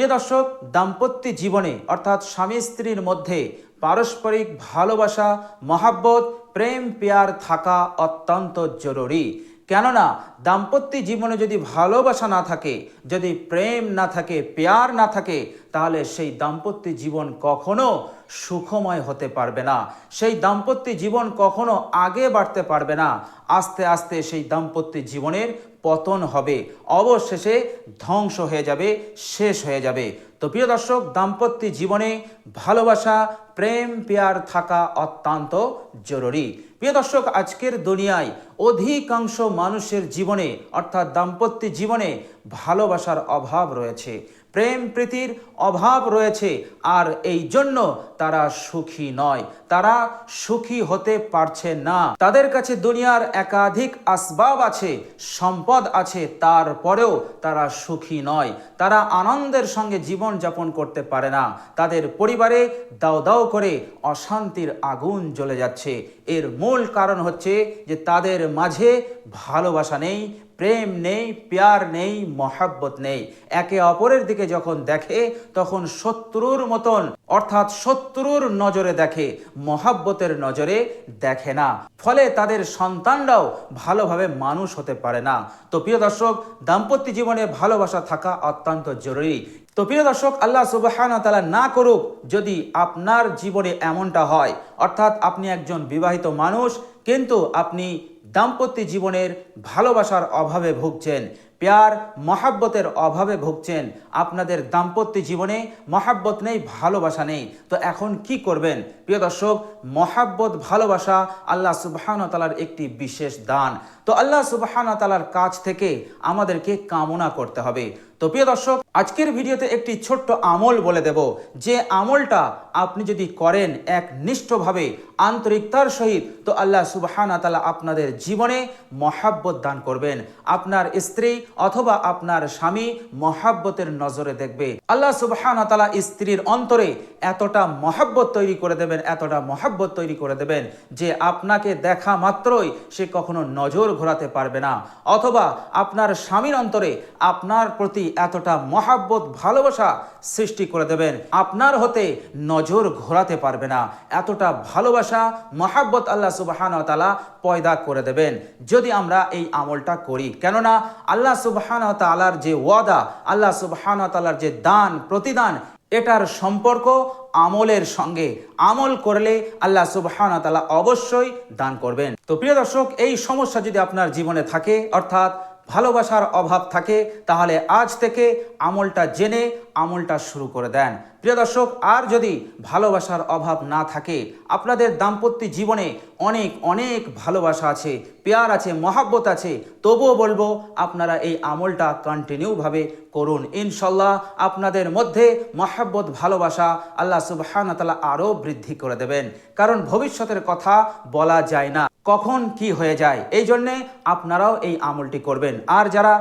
প্রিয় দর্শক, দাম্পত্য জীবনে, অর্থাৎ স্বামী স্ত্রীর মধ্যে পারস্পরিক ভালোবাসা, মহাব্বত, প্রেম, পেয়ার থাকা অত্যন্ত জরুরি। কেননা, দাম্পত্য জীবনে যদি ভালোবাসা না থাকে, যদি প্রেম না থাকে, পেয়ার না থাকে, তাহলে সেই দাম্পত্য জীবন কখনো সুখময় হতে পারবে না। সেই দাম্পত্য জীবন কখনো আগে বাড়তে পারবে না। আস্তে আস্তে সেই দাম্পত্য জীবনের পতন হবে। অবশেষে ধ্বংস হয়ে যাবে, শেষ হয়ে যাবে। তো প্রিয় দর্শক, দাম্পত্য জীবনে ভালোবাসা, প্রেম, পেয়ার থাকা অত্যন্ত জরুরি। প্রিয় দর্শক, আজকের দুনিয়ায় অধিকাংশ মানুষের জীবনে, অর্থাৎ দাম্পত্য জীবনে ভালোবাসার অভাব রয়েছে। প্রেম প্রীতির অভাব রয়েছে, আর এই জন্য তারা সুখী নয়। তারা সুখী হতে পারছে না। তাদের কাছে দুনিয়ার একাধিক আসবাব আছে, সম্পদ আছে, তারপরেও তারা সুখী নয়। তারা আনন্দের সঙ্গে জীবন যাপন করতে পারে না। তাদের পরিবারে দাও দাও করে অশান্তির আগুন জ্বলে যাচ্ছে। এর মূল কারণ হচ্ছে যে তাদের মাঝে ভালোবাসা নেই প্রেম নেই, প্যার নেই, মহাব্বত নেই। একে অপরের দিকে যখন দেখে, তখন শত্রুর মতন, অর্থাৎ শত্রুর নজরে দেখে, মহাব্বতের নজরে দেখে না। ফলে তাদের সন্তানরাও ভালোভাবে মানুষ হতে পারে না। তো প্রিয় দর্শক, দাম্পত্য জীবনে ভালোবাসা থাকা অত্যন্ত জরুরি। তো প্রিয় দর্শক, আল্লাহ সুবাহান তালা না করুক যদি আপনার জীবনে এমনটা হয়। অর্থাৎ আপনি একজন বিবাহিত মানুষ, কিন্তু আপনি দাম্পত্য জীবনের ভালোবাসার অভাবে ভুগছেন প্যার মহাব্বতের অভাবে ভুগছেন। আপনাদের দাম্পত্য জীবনে মহাব্বত নেই, ভালোবাসা নেই। তো এখন কি করবেন? প্রিয় দর্শক, মহাব্বত, ভালোবাসা আল্লাহ সুবাহান তালার একটি বিশেষ দান। তো আল্লাহ সুবাহান তালার কাছ থেকে আমাদেরকে কামনা করতে হবে। তো প্রিয় দর্শক, আজকের ভিডিওতে একটি ছোট্ট আমল বলে দেব। যে আমলটা আপনি যদি করেন এক নিষ্ঠভাবে, আন্তরিকতার সহিত, তো আল্লাহ সুবাহানা তালা আপনাদের জীবনে মহাব্বত দান করবেন। আপনার স্ত্রী অথবা আপনার স্বামী মহাব্বতের নজরে দেখবে। আল্লাহ সুবাহানা তালা স্ত্রীর অন্তরে এতটা মহাব্বত তৈরি করে দেবেন, এতটা মহাব্বত তৈরি করে দেবেন যে আপনাকে দেখা মাত্রই সে কখনো নজর ঘোরাতে পারবে না। অথবা আপনার স্বামীর অন্তরে আপনার প্রতি এতটা মহাব্বত, ভালোবাসা সৃষ্টি করে দেবেন, আপনার হতে নজর ঘোরাতে পারবে না। এতটা ভালোবাসা, মহাব্বত আল্লাহ সুবাহান তালা পয়দা করে দেবেন। যদি আমরা এই আমলটা করি, কেননা আল্লাহ যে ওয়াদা, আল্লাহ সুবহানতালার যে দান, প্রতিদান, এটার সম্পর্ক আমলের সঙ্গে। আমল করলে আল্লাহ সুবহান তালা অবশ্যই দান করবেন। তো প্রিয় দর্শক, এই সমস্যা যদি আপনার জীবনে থাকে, অর্থাৎ ভালোবাসার অভাব থাকে, তাহলে আজ থেকে আমলটা জেনে আমলটা শুরু করে দেন। প্রিয় দর্শক, আর যদি ভালোবাসার অভাব না থাকে, আপনাদের দাম্পত্য জীবনে অনেক অনেক ভালোবাসা আছে, পেয়ার আছে, মহাব্বত আছে, তবুও বলব আপনারা এই আমলটা কন্টিনিউভাবে করুন। ইনশাল্লাহ আপনাদের মধ্যে মহাব্বত, ভালোবাসা আল্লাহ সুবাহান তালা আরও বৃদ্ধি করে দেবেন। কারণ ভবিষ্যতের কথা বলা যায় না। কখন কি হয়ে যায়? এই জন্যে আপনারাও এই আমলটি করবেন। আর যারা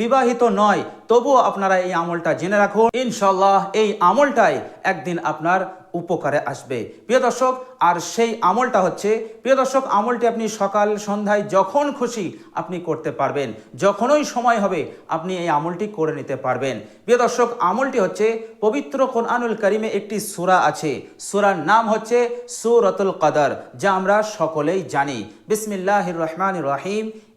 বিবাহিত নয়, তবুও আপনারা এই আমলটা জেনে রাখুন। ইনশাল্লাহ এই আমলটাই একদিন আপনার উপকারে আসবে। প্রিয় দর্শক, আর সেই আমলটা হচ্ছে, প্রিয় দর্শক, আমলটি আপনি সকাল সন্ধ্যায় যখন খুশি আপনি করতে পারবেন। যখনই সময় হবে, আপনি এই আমলটি করে নিতে পারবেন। প্রিয় দর্শক, আমলটি হচ্ছে পবিত্র কোরআনুল করিমে একটি সুরা আছে। সুরার নাম হচ্ছে সুরতুল কদর, যা আমরা সকলেই জানি। বিসমিল্লাহ রহমান রহিম।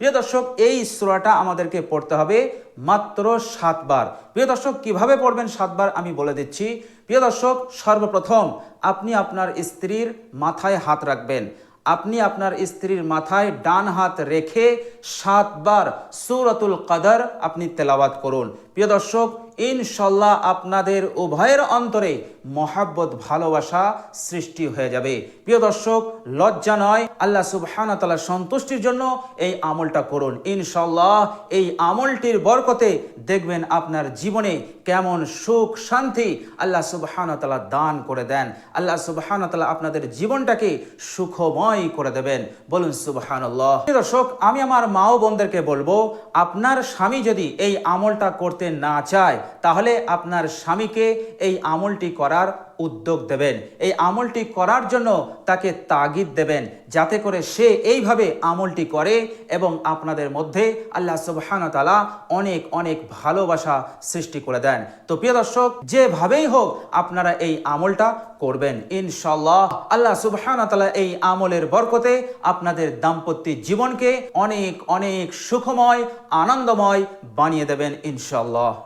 প্রিয় দর্শক, এই সুরাটা আমাদেরকে পড়তে হবে মাত্র সাতবার। প্রিয় দর্শক, কীভাবে পড়বেন সাতবার আমি বলে দিচ্ছি। প্রিয় দর্শক, সর্বপ্রথম আপনি আপনার স্ত্রীর মাথায় হাত রাখবেন। আপনি আপনার স্ত্রীর মাথায় ডান হাত রেখে সাতবার সুরাতুল কাদার আপনি তেলাওয়াত করুন। প্রিয় প্রিয় দর্শক ইনশাল্লাহ আপনাদের উভয়ের অন্তরে মহাব্বত, ভালোবাসা সৃষ্টি হয়ে যাবে। প্রিয় দর্শক, লজ্জা নয়, আল্লাহ সুবহানাহু ওয়া সন্তুষ্টির জন্য এই আমলটা করুন। ইনশাল্লাহ এই আমলটির বরকতে দেখবেন আপনার জীবনে কেমন সুখ, শান্তি আল্লাহ সুবহানাহু ওয়া দান করে দেন। আল্লাহ সুবহানাহু ওয়া আপনাদের জীবনটাকে সুখময় করে দেবেন। বলুন সুবহানাল্লাহ। প্রিয় দর্শক, আমি আমার মা ও বোনদেরকে বলব, আপনার স্বামী যদি এই আমলটা করতে না চায় তাহলে আপনার স্বামীকে এই আমলটি করার উদ্যোগ দেবেন। এই আমলটি করার জন্য তাকে তাগিদ দেবেন যাতে করে সে এইভাবে আমলটি করে এবং আপনাদের মধ্যে আল্লাহ সুবহান তালা অনেক অনেক ভালোবাসা সৃষ্টি করে দেন। তো প্রিয় দর্শক, যেভাবেই হোক আপনারা এই আমলটা করবেন। ইনশাল্লাহ আল্লাহ সুবহান তালা এই আমলের বরকতে আপনাদের দাম্পত্য জীবনকে অনেক অনেক সুখময়, আনন্দময় বানিয়ে দেবেন ইনশাল্লাহ